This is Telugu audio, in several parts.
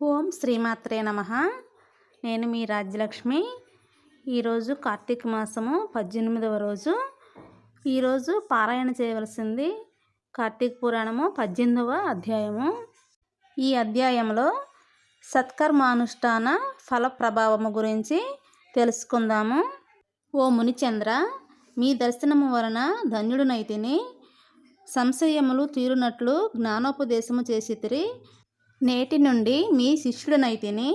ఓం శ్రీమాత్రే నమ. నేను మీ రాజ్యలక్ష్మి. ఈరోజు కార్తీక మాసము పద్దెనిమిదవ రోజు. ఈరోజు పారాయణ చేయవలసింది కార్తీక పురాణము పద్దెనిమిదవ అధ్యాయము. ఈ అధ్యాయంలో సత్కర్మానుష్ఠాన ఫల ప్రభావము గురించి తెలుసుకుందాము. ఓ మునిచంద్ర మీ దర్శనము వలన ధన్యుడునైతిని సంశయములు తీరునట్లు జ్ఞానోపదేశము చేసితిరి. నేటి నుండి మీ శిష్యుడనైతిని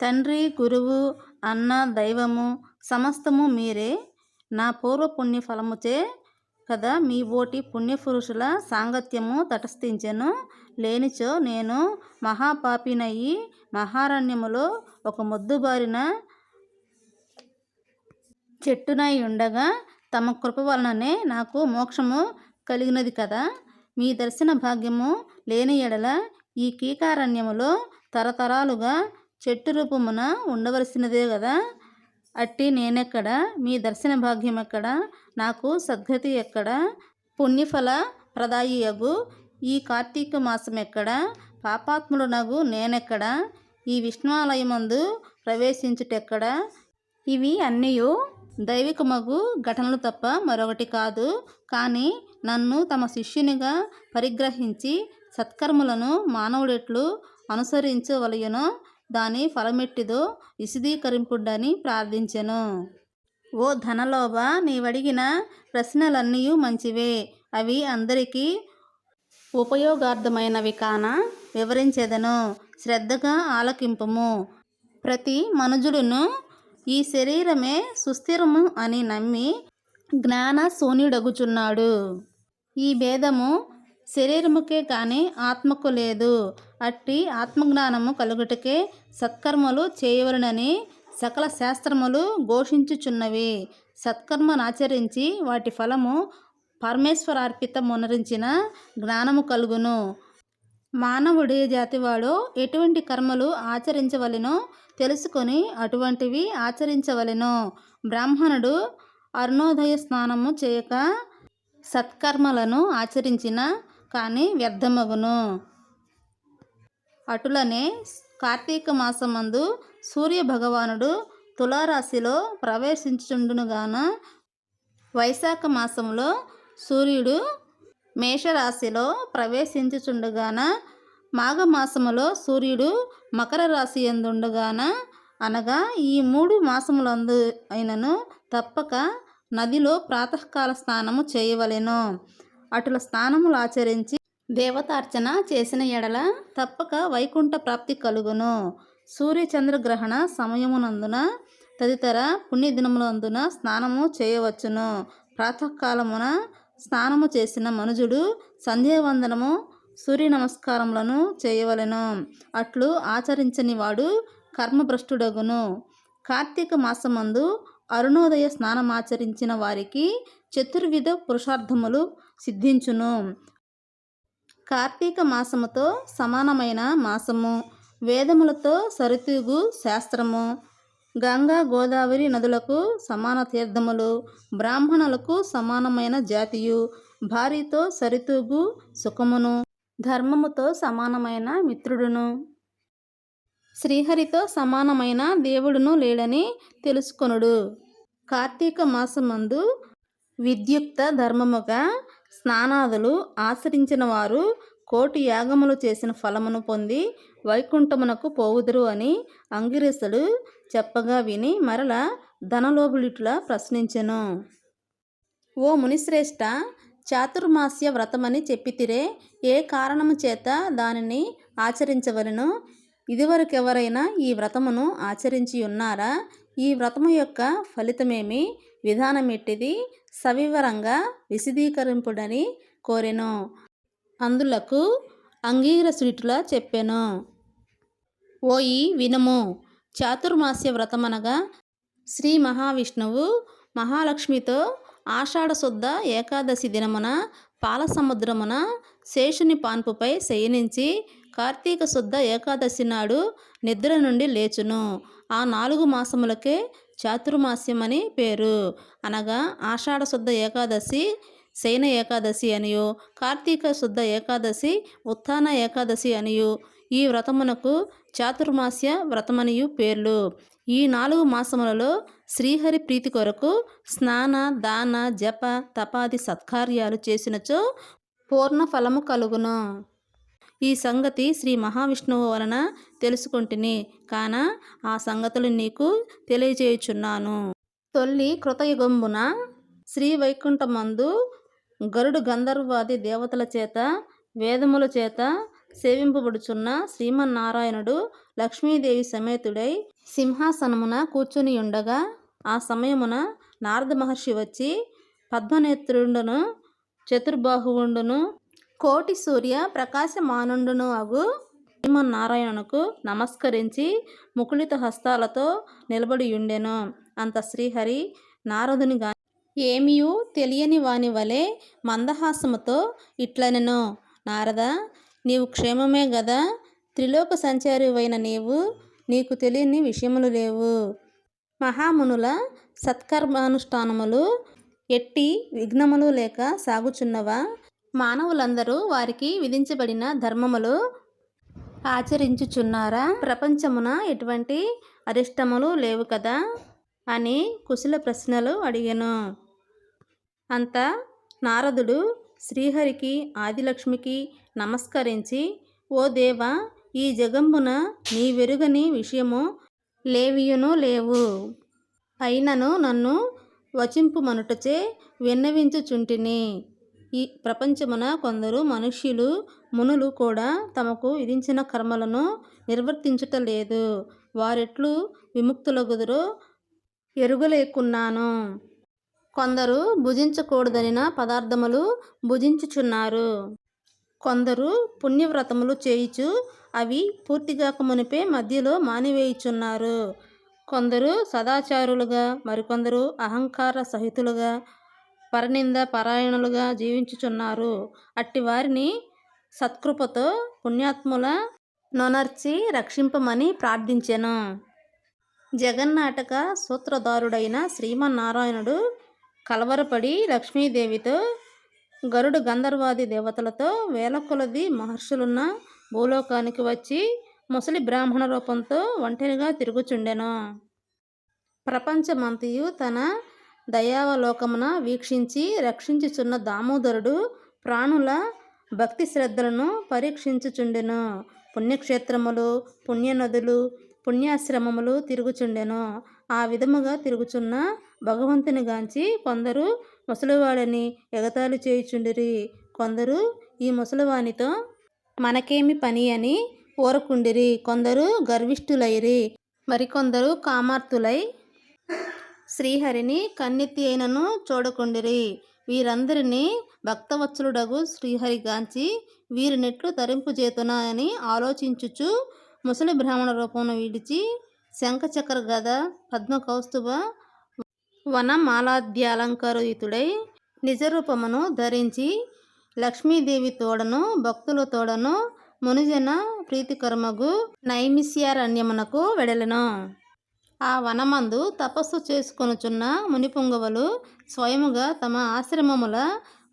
తండ్రి గురువు అన్న దైవము సమస్తము మీరే నా పూర్వ పుణ్య ఫలముచే కదా మీ ఓటి పుణ్యపురుషుల సాంగత్యము తటస్థించెను. లేనిచో నేను మహాపాపినయ్యి మహారణ్యములో ఒక మొద్దుబారిన చెట్టునై ఉండగా తమ కృప వలననే నాకు మోక్షము కలిగినది కదా. మీ దర్శన భాగ్యము లేని ఎడల ఈ కీకారణ్యములో తరతరాలుగా చెట్టు రూపమున ఉండవలసినదే కదా అట్టి నేనెక్కడ? మీ దర్శన భాగ్యం ఎక్కడ నాకు సద్గతి ఎక్కడ? పుణ్యఫల ప్రదాయియగు ఈ కార్తీక మాసం ఎక్కడ పాపాత్ముడునగు నేనెక్కడ? ఈ విష్ణువాలయమందు ప్రవేశించుటెక్కడ? ఇవి అన్నీ దైవికమగు ఘటనలు తప్ప మరొకటి కాదు. కానీ నన్ను తమ శిష్యునిగా పరిగ్రహించి సత్కర్మలను మానవుడెట్లు అనుసరించవలయనో దాని ఫలమెట్టిదో విశదీకరింపుడని ప్రార్థించెను. ఓ ధనలోభ నీవడిగిన ప్రశ్నలన్నీ మంచివే. అవి అందరికీ ఉపయోగార్థమైనవి కాన? వివరించెదను. శ్రద్ధగా ఆలకింపుము. ప్రతి మనుజుడును ఈ శరీరమే సుస్థిరము అని నమ్మి జ్ఞాన శూన్యుడగుచున్నాడు ఈ భేదము శరీరముకే కానీ ఆత్మకు లేదు. అట్టి ఆత్మజ్ఞానము కలుగుటకే సత్కర్మలు చేయవలనని సకల శాస్త్రములు ఘోషించుచున్నవి. సత్కర్మనాచరించి వాటి ఫలము పరమేశ్వరార్పితమునరించిన జ్ఞానము కలుగును. మానవుడి జాతివాడు ఎటువంటి కర్మలు ఆచరించవలెనో తెలుసుకొని అటువంటివి ఆచరించవలెను బ్రాహ్మణుడు అరుణోదయ స్నానము చేయక సత్కర్మలను ఆచరించిన కానీ వ్యర్థమగును. అటులనే కార్తీక మాసమందు సూర్య భగవానుడు తులారాశిలో ప్రవేశించుండునుగాన వైశాఖ మాసంలో సూర్యుడు మేషరాశిలో ప్రవేశించుచుండగాన మాఘమాసములో సూర్యుడు మకర రాశి ఎందుండగాన అనగా ఈ మూడు మాసములందు అయినను తప్పక నదిలో ప్రాతకాల స్నానము చేయవలెను. అటుల స్నానములు ఆచరించి దేవతార్చన చేసిన ఎడల తప్పక వైకుంఠ ప్రాప్తి కలుగును. సూర్యచంద్రగ్రహణ సమయమునందున తదితర పుణ్యదినములందున స్నానము చేయవచ్చును. ప్రాతకాలమున స్నానము చేసిన మనుజుడు సంధ్యావందనము సూర్య నమస్కారములను చేయవలెను. అట్లు ఆచరించని వాడు కర్మభ్రష్టుడగును. కార్తీక మాసమందు అరుణోదయ స్నానమాచరించిన వారికి చతుర్విధ పురుషార్థములు సిద్ధించును. కార్తీక మాసముతో సమానమైన మాసము. వేదములతో సరితూగు శాస్త్రము. గంగా గోదావరి నదులకు సమాన తీర్థములు. బ్రాహ్మణులకు సమానమైన జాతియు. భార్యతో సరితూగు సుఖమును. ధర్మముతో సమానమైన మిత్రుడును. శ్రీహరితో సమానమైన దేవుడును లేడని తెలుసుకొనుడు. కార్తీక మాసమందు విద్యుక్త ధర్మముగా స్నానాదులు ఆచరించిన వారు కోటి యాగములు చేసిన ఫలమును పొంది వైకుంఠమునకు పోవుదురు అని అంగిరసుడు చెప్పగా విని మరల ధనలోబులిట్లా ప్రశ్నించెను. ఓ మునిశ్రేష్ఠ చాతుర్మాస్య వ్రతమని చెప్పితిరే ఏ కారణము చేత దానిని ఆచరించవలను? ఇదివరకెవరైనా ఈ వ్రతమును ఆచరించి ఉన్నారా ఈ వ్రతము యొక్క ఫలితమేమి? విధానమెట్టిది సవివరంగా విశదీకరింపుడని కోరెను. అందులకు అంగీరసుడిటులా చెప్పెను. ఓయి వినుము. చాతుర్మాస్య వ్రతమనగా శ్రీ మహావిష్ణువు మహాలక్ష్మితో ఆషాఢ శుద్ధ ఏకాదశి దినమున పాలసముద్రమున శేషుని పాన్పుపై శయనించి కార్తీక శుద్ధ ఏకాదశి నాడు నిద్ర నుండి లేచును. ఆ నాలుగు మాసములకే చాతుర్మాస్యం అని పేరు. అనగా ఆషాఢ శుద్ధ ఏకాదశి శయన ఏకాదశి అనియు కార్తీక శుద్ధ ఏకాదశి ఉత్థాన ఏకాదశి అనియు. ఈ వ్రతమునకు చాతుర్మాస్య వ్రతమనియు పేర్లు. ఈ నాలుగు మాసములలో శ్రీహరి ప్రీతి కొరకు స్నాన దాన జప తపాది సత్కార్యాలు చేసినచో పూర్ణ ఫలము కలుగును. ఈ సంగతి శ్రీ మహావిష్ణువు వలన తెలుసుకుంటుని. కాన ఆ సంగతులు నీకు తెలియజేయుచున్నాను. తొల్లి కృతయుగంబున శ్రీ వైకుంఠమందు గరుడు గంధర్వాది దేవతల చేత వేదముల చేత సేవింపబడుచున్న శ్రీమన్నారాయణుడు లక్ష్మీదేవి సమేతుడై సింహాసనమున కూర్చుని ఉండగా ఆ సమయమున నారద మహర్షి వచ్చి పద్మనేత్రుండును చతుర్బాహువుండును కోటి సూర్య ప్రకాశమానుండును అగు. శ్రీమన్నారాయణునకు నమస్కరించి ముకుళిత హస్తాలతో నిలబడి ఉండెను అంత శ్రీహరి నారదుని గా. ఏమియూ తెలియని వాని వలె మందహాసముతో ఇట్లనెను. నారద నీవు క్షేమమే గదా. త్రిలోక సంచారివైన నీవు నీకు తెలియని విషయములు లేవు. మహామునుల సత్కర్మానుష్ఠానములు ఎట్టి విఘ్నములు లేక సాగుచున్నవా? మానవులందరూ వారికి విధించబడిన ధర్మములు ఆచరించుచున్నారా? ప్రపంచమున ఎటువంటి అరిష్టములు లేవు కదా? అని కుశల ప్రశ్నలు అడిగాను. అంత నారదుడు శ్రీహరికి ఆదిలక్ష్మికి నమస్కరించి ఓ దేవ ఈ జగంబున నీ వెరుగని విషయము లేవియును లేవు. అయినను నన్ను వచింపుమనుటచే విన్నవించుచుంటిని. ఈ ప్రపంచమున కొందరు మనుష్యులు మునులు కూడా తమకు విధించిన కర్మలను నిర్వర్తించుటలేదు. వారెట్లు విముక్తులగుదురో ఎరుగలేకున్నాను. కొందరు భుజించకూడదనిన పదార్థములు భుజించుచున్నారు. కొందరు పుణ్యవ్రతములు చేయుచు అవి పూర్తిగాక మునిపే మధ్యలో మానివేయుచున్నారు. కొందరు సదాచారులుగా మరికొందరు అహంకార సహితులుగా పరనింద పరాయణులుగా జీవించుచున్నారు. అట్టి వారిని సత్కృపతో పుణ్యాత్ముల నొనర్చి రక్షింపమని ప్రార్థించెను. జగన్నాటక సూత్రధారుడైన శ్రీమన్నారాయణుడు కలవరపడి లక్ష్మీదేవితో గరుడు గంధర్వాది దేవతలతో వేల కొలది మహర్షులున్న భూలోకానికి వచ్చి ముసలి బ్రాహ్మణ రూపంతో ఒంటరిగా తిరుగుచుండెను. ప్రపంచమంతయు తన దయావలోకమున వీక్షించి రక్షించుచున్న దామోదరుడు ప్రాణుల భక్తి శ్రద్ధలను పరీక్షించుచుండెను. పుణ్యక్షేత్రములు పుణ్యనదులు పుణ్యాశ్రమములు తిరుగుచుండెను. ఆ విధముగా తిరుగుచున్న భగవంతుని గాంచి కొందరు ముసలివాడని ఎగతాళి చేయుచుండిరి. కొందరు ఈ ముసలివానితో మనకేమి పని అని ఊరకుండిరి. కొందరు గర్విష్ఠులైరి. మరికొందరు కామార్తులై శ్రీహరిని కన్నెత్తి అయినను చూడకుండిరి. వీరందరినీ భక్తవత్సలుడగు శ్రీహరిగాంచి వీరినెట్లు తరింపుజేతునా అని ఆలోచించుచు ముసలి బ్రాహ్మణ రూపమును విడిచి శంఖచక్ర గద పద్మ కౌస్తుభ వనమాలాద్యాలంకారయుతుడై నిజరూపమును ధరించి లక్ష్మీదేవి తోడను భక్తుల తోడను మునిజన ప్రీతికరమగు నైమిష్యారణ్యమునకు వెడలను. ఆ వనమందు తపస్సు చేసుకొనుచున్న మునిపుంగవులు స్వయముగా తమ ఆశ్రమముల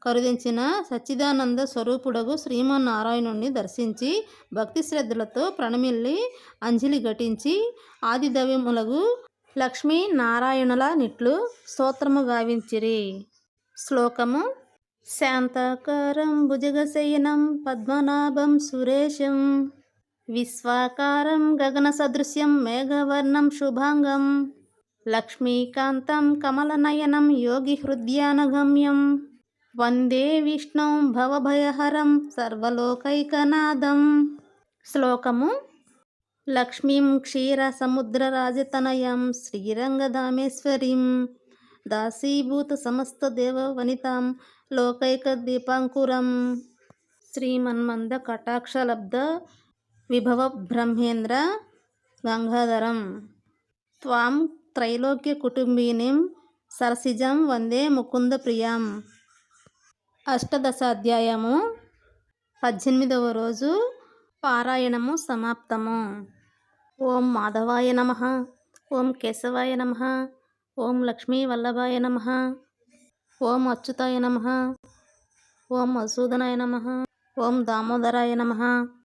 కరుదించిన సచ్చిదానంద స్వరూపుడగు శ్రీమన్నారాయణుణ్ణి దర్శించి భక్తి శ్రద్ధలతో ప్రణమిల్లి అంజలి ఘటించి ఆదిదవ్యములగు లక్ష్మీ నారాయణుల నిట్లు స్తోత్రము గావించిరి. శ్లోకము శాంతాకారం భుజగశయనం పద్మనాభం సురేశం విశ్వాకారం గగన సదృశ్యం మేఘవర్ణం శుభాంగం. లక్ష్మీకాంతం కమలనయనం యోగి హృద్యానగమ్యం. వందే విష్ణు భవభయహరం సర్వలోకైకనాథం శ్లోకము లక్ష్మీం క్షీరసముద్రరాజతనయం శ్రీరంగధామేశ్వరీం. దాసీభూత సమస్త దేవ వనితాం లోకైక దీపాంకురం. శ్రీమన్మంద కటాక్షలబ్ధ విభవ బ్రహ్మేంద్ర గంగాధరం. త్వాం త్రైలోక్య కుటుంబీనిం సరసిజం వందే ముకుంద ప్రియం. అష్టదశాధ్యాయము పద్దెనిమిదవ రోజు పారాయణము సమాప్తము. ఓం మాధవాయ నమ. ఓం కేశవాయ నమ. ఓం లక్ష్మీ వల్లభాయ నమ. ఓం అచ్యుతాయ నమ. ఓం మధుసూదనాయ నమ. ఓం దామోదరాయ నమ.